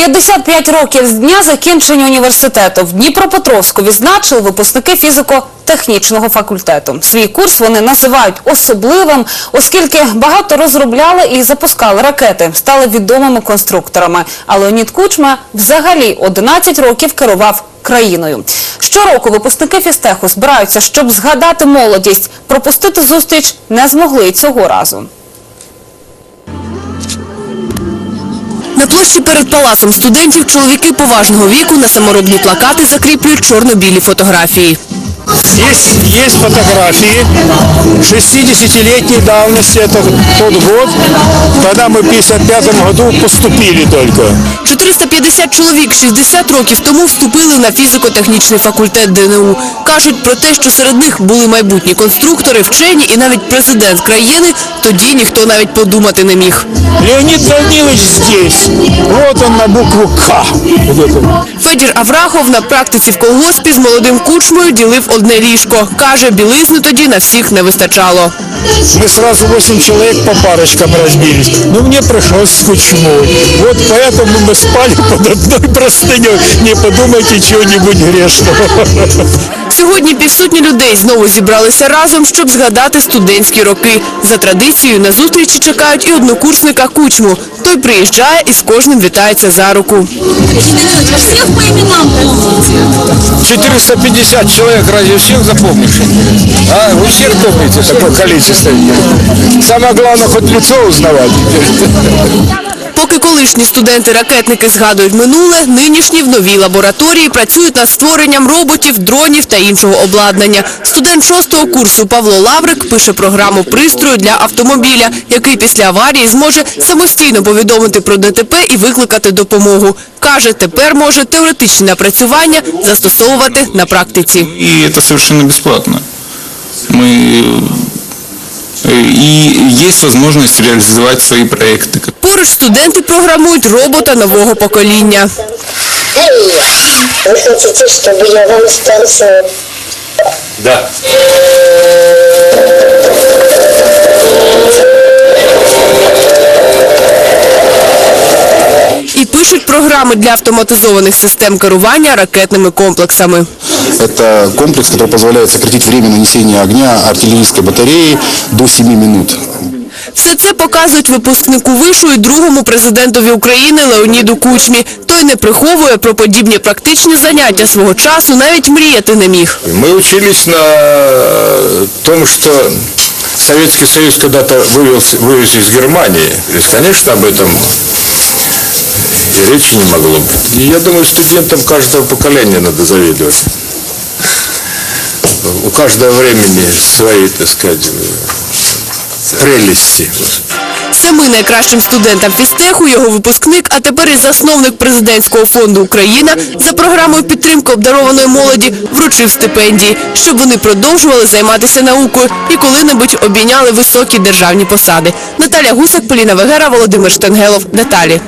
55 років з дня закінчення університету в Дніпропетровську відзначили випускники фізико-технічного факультету. Свій курс вони називають особливим, оскільки багато розробляли і запускали ракети, стали відомими конструкторами. А Леонід Кучма взагалі 11 років керував країною. Щороку випускники фізтеху збираються, щоб згадати молодість. Пропустити зустріч не змогли цього разу. На площі перед палацом студентів чоловіки поважного віку на саморобні плакати закріплюють чорно-білі фотографії. Есть, есть фотографии 60-летней давности, это тот год, когда мы в 55 году поступили только. 450 чоловік 60 років тому вступили на фізико-технічний факультет ДНУ. Кажуть про те, що серед них були майбутні конструктори, вчені і навіть президент країни, тоді ніхто навіть подумати не міг. Леонид Данилович здесь. Вот он на букву К. Вот это. Федір Аврахов на практиці в колгоспі з молодим кучмою ділив одне ліжко. Каже, білизни тоді на всіх не вистачало. Мы сразу 8 человек по парочкам разбились. Ну, мне пришлось с кучмой. Вот поэтому мы спали под одной простыней. Не подумайте чего-нибудь грешного. Сьогодні півсотні людей знову зібралися разом, щоб згадати студентські роки. За традицією на зустрічі чекають і однокурсника Кучму. Той приїжджає і з кожним вітається за руку. Всех по именам помните? 450 человек разве всех запомнишь? А, вы всех помните такое количество? Самое главное, хоть лицо узнавать. Поки колишні студенти-ракетники згадують минуле, нинішні в новій лабораторії працюють над створенням роботів, дронів та іншого обладнання. Студент шостого курсу Павло Лаврик пише програму пристрою для автомобіля, який після аварії зможе самостійно повідомити про ДТП і викликати допомогу. Каже, тепер може теоретичні напрацювання застосовувати на практиці. И это совершенно бесплатно. Мы э, и есть возможность реализовать свои проекты. Поруч студенти програмують робота нового покоління. Эй, вы хотите, чтобы я вам станцию Да. пишуть програми для автоматизованих систем керування ракетними комплексами. Это комплекс, который позволяет сократить время нанесения огня артиллерийской батареи до 7 минут. Все це показують випускнику вишу і другому президентові України Леоніду Кучмі. Той не приховує про подібні практичні заняття свого часу, навіть мріяти не міг. Мы учились на том, что Советский Союз когда-то вывез, вывез из Германии. То есть, конечно, об этом и речи не могло быть. И я думаю, студентам каждого поколения надо завидовать. У каждого времени свои, так сказать, прелести. Семи найкращим студентам фізтеху його випускник, а тепер і засновник президентського фонду Україна за програмою підтримки обдарованої молоді вручив стипендії, щоб вони продовжували займатися наукою і коли-небудь обійняли високі державні посади. Наталя Гусак, Поліна Вегера, Володимир Штангелов. Деталі.